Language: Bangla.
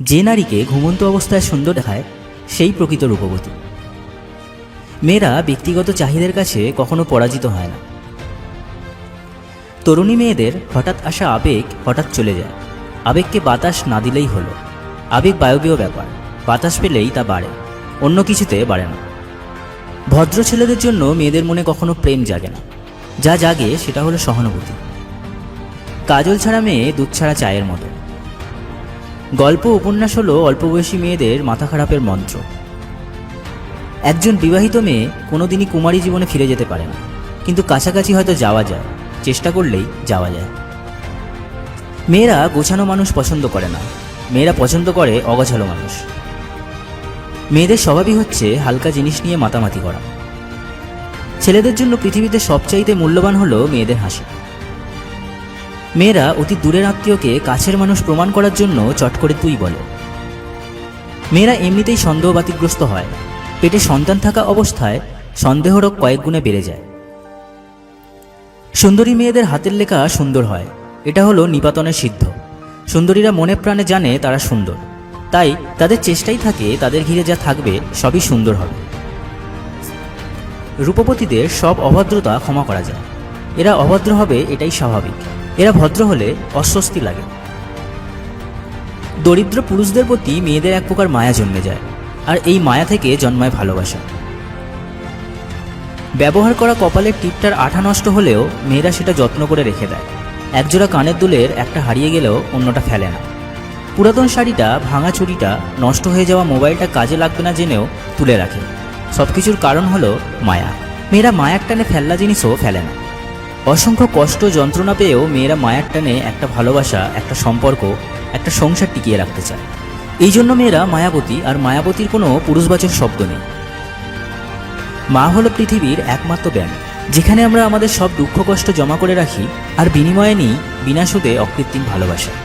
যে নারীকে ঘুমন্ত অবস্থায় সুন্দর দেখায়, সেই প্রকৃত রূপবতী। মেয়েরা ব্যক্তিগত চাহিদার কাছে কখনো পরাজিত হয় না। তরুণী মেয়েদের হঠাৎ আসা আবেগ হঠাৎ চলে যায়। আবেগকে বাতাস না দিলেই হলো। আবেগ বায়বীয় ব্যাপার। বাতাস পেলেই তা বাড়ে। অন্য কিছুতে বাড়ে না। ভদ্র ছেলেদের জন্য মেয়েদের মনে কখনো প্রেম জাগে না। যা জাগে সেটা হলো সহানুভূতি। কাজল ছাড়া মেয়ে দুধ ছাড়া চায়ের মতো। গল্প উপন্যাস হলো অল্প বয়সী মেয়েদের মাথা খারাপের মন্ত্র। একজন বিবাহিত মেয়ে কোনোদিনই কুমারী জীবনে ফিরে যেতে পারে না। কিন্তু কাছাকাছি হয়তো যাওয়া যায়, চেষ্টা করলেই যাওয়া যায়। মেয়েরা গোছানো মানুষ পছন্দ করে না। মেয়েরা পছন্দ করে অগোছালো মানুষ। মেয়েদের স্বভাবই হচ্ছে হালকা জিনিস নিয়ে মাতামাতি করা। ছেলেদের জন্য পৃথিবীতে সবচাইতে মূল্যবান হলো মেয়েদের হাসি। মেয়েরা অতি দূরের আত্মীয়কে কাছের মানুষ প্রমাণ করার জন্য চট করে তুই বলে। মেয়েরা এমনিতেই সন্দেহবাতিগ্রস্ত হয়। পেটে সন্তান থাকা অবস্থায় সন্দেহরোগ কয়েক গুণে বেড়ে যায়। সুন্দরী মেয়েদের হাতের লেখা সুন্দর হয়। এটা হলো নিপাতনের সিদ্ধ। সুন্দরীরা মনে প্রাণে জানে তারা সুন্দর। তাই তাদের চেষ্টাই থাকে তাদের ঘিরে যা থাকবে সবই সুন্দর হবে। রূপপতিদের সব অভদ্রতা ক্ষমা করা যায়। এরা অভদ্র হবে এটাই স্বাভাবিক। এরা ভদ্র হলে অস্বস্তি লাগে। দরিদ্র পুরুষদের প্রতি মেয়েদের এক প্রকার মায়া জন্মে যায়, আর এই মায়া থেকে জন্মায় ভালোবাসা। ব্যবহার করা কপালের টিপটার আঠা নষ্ট হলেও মেয়েরা সেটা যত্ন করে রেখে দেয়। একজোড়া কানের দুলের একটা হারিয়ে গেলেও অন্যটা ফেলে না। পুরাতন শাড়িটা, ভাঙা চুড়িটা, নষ্ট হয়ে যাওয়া মোবাইলটা কাজে লাগবে না জেনেও তুলে রাখে। সব কিছুর কারণ হলো মায়া। মেয়েরা মায়ার টানে ফেললা জিনিসও ফেলে না। অসংখ্য কষ্ট যন্ত্রণা পেয়েও মেয়েরা মায়ার টানে একটা ভালোবাসা, একটা সম্পর্ক, একটা সংসার টিকিয়ে রাখতে চায়। এই জন্য মেয়েরা মায়াবতী আর মায়াবতীর কোনো পুরুষবাচক শব্দ নেই। মা হলো পৃথিবীর একমাত্র ব্যাংক যেখানে আমরা আমাদের সব দুঃখ কষ্ট জমা করে রাখি আর বিনিময়ে নিই বিনা সুদে অকৃত্রিম ভালোবাসা।